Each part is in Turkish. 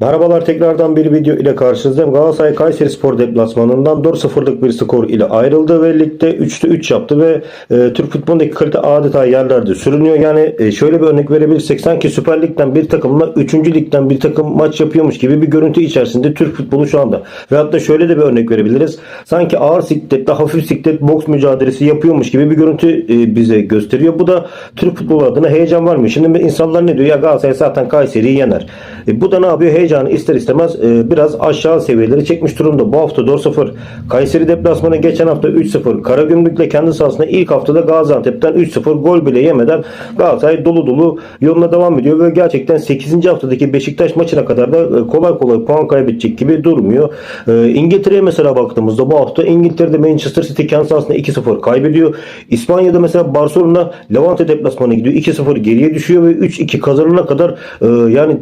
Merhabalar tekrardan bir video ile karşınızdayım. Galatasaray Kayseri Spor deplasmanından 4-0'lık bir skor ile ayrıldı ve ligde 3'te 3 yaptı ve e, Türk futbolundaki kalite adeta yerlerde sürünüyor. Yani e, şöyle bir örnek verebilirsek sanki Süper Lig'den bir takımla 3. Lig'den bir takım maç yapıyormuş gibi bir görüntü içerisinde Türk futbolu şu anda. Ve hatta şöyle de bir örnek verebiliriz. Sanki ağır sikletle hafif siklet boks mücadelesi yapıyormuş gibi bir görüntü e, bize gösteriyor. Bu da Türk futbolu adına heyecan var mı? Şimdi insanlar ne diyor? Ya Galatasaray zaten Kayseri'yi yener. E, bu da ne yapıyor? Heyecanı ister istemez e, biraz aşağı seviyeleri çekmiş durumda. Bu hafta 4-0 Kayseri deplasmanı geçen hafta 3-0 Karagümrük'le kendi sahasında ilk haftada Gaziantep'ten 3-0 gol bile yemeden Galatasaray dolu dolu yoluna devam ediyor ve gerçekten 8. haftadaki Beşiktaş maçına kadar da e, kolay kolay puan kaybedecek gibi durmuyor. E, İngiltere'ye mesela baktığımızda bu hafta İngiltere'de Manchester City kendi sahasında 2-0 kaybediyor. İspanya'da mesela Barcelona Levante deplasmanı gidiyor. 2-0 geriye düşüyor ve 3-2 kazanana kadar e, yani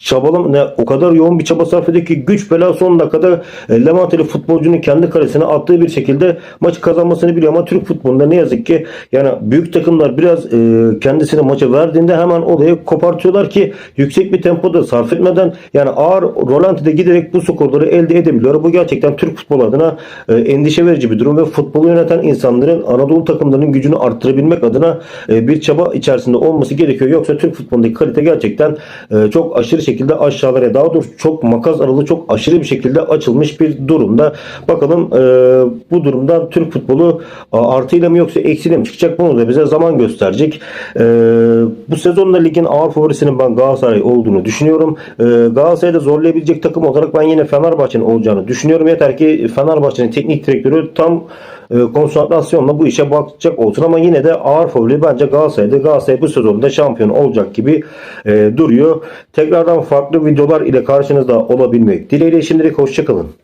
çabalım ne o kadar yoğun bir çaba sarf ediyor ki güç bela son dakikada e, Levanteli futbolcunun kendi kalesine attığı bir şekilde maçı kazanmasını biliyor ama Türk futbolunda ne yazık ki yani büyük takımlar biraz e, kendisine maçı verdiğinde hemen olayı kopartıyorlar ki yüksek bir tempoda sarf etmeden yani ağır rolantide giderek bu skorları elde edebiliyor. Bu gerçekten Türk futbolu adına e, endişe verici bir durum ve futbolu yöneten insanların Anadolu takımlarının gücünü arttırabilmek adına e, bir çaba içerisinde olması gerekiyor. Yoksa Türk futbolundaki kalite gerçekten e, çok aşırı şekilde aşağılara daha doğrusu çok makas aralığı çok aşırı bir şekilde açılmış bir durumda. Bakalım e, bu durumdan Türk futbolu a, artıyla mı yoksa eksiyle mi çıkacak bunu da bize zaman gösterecek. E, bu sezonda ligin ağır favorisinin ben Galatasaray olduğunu düşünüyorum. E, Galatasaray'da zorlayabilecek takım olarak ben yine Fenerbahçe'nin olacağını düşünüyorum. Yeter ki Fenerbahçe'nin teknik direktörü tam e, konsantrasyonla bu işe bakacak olsun ama yine de ağır favori bence Galatasaray'da. Galatasaray bu sezonda şampiyon olacak gibi e, duruyor. Tekrardan farklı videolar ile karşınızda olabilmek dileğiyle şimdilik hoşçakalın.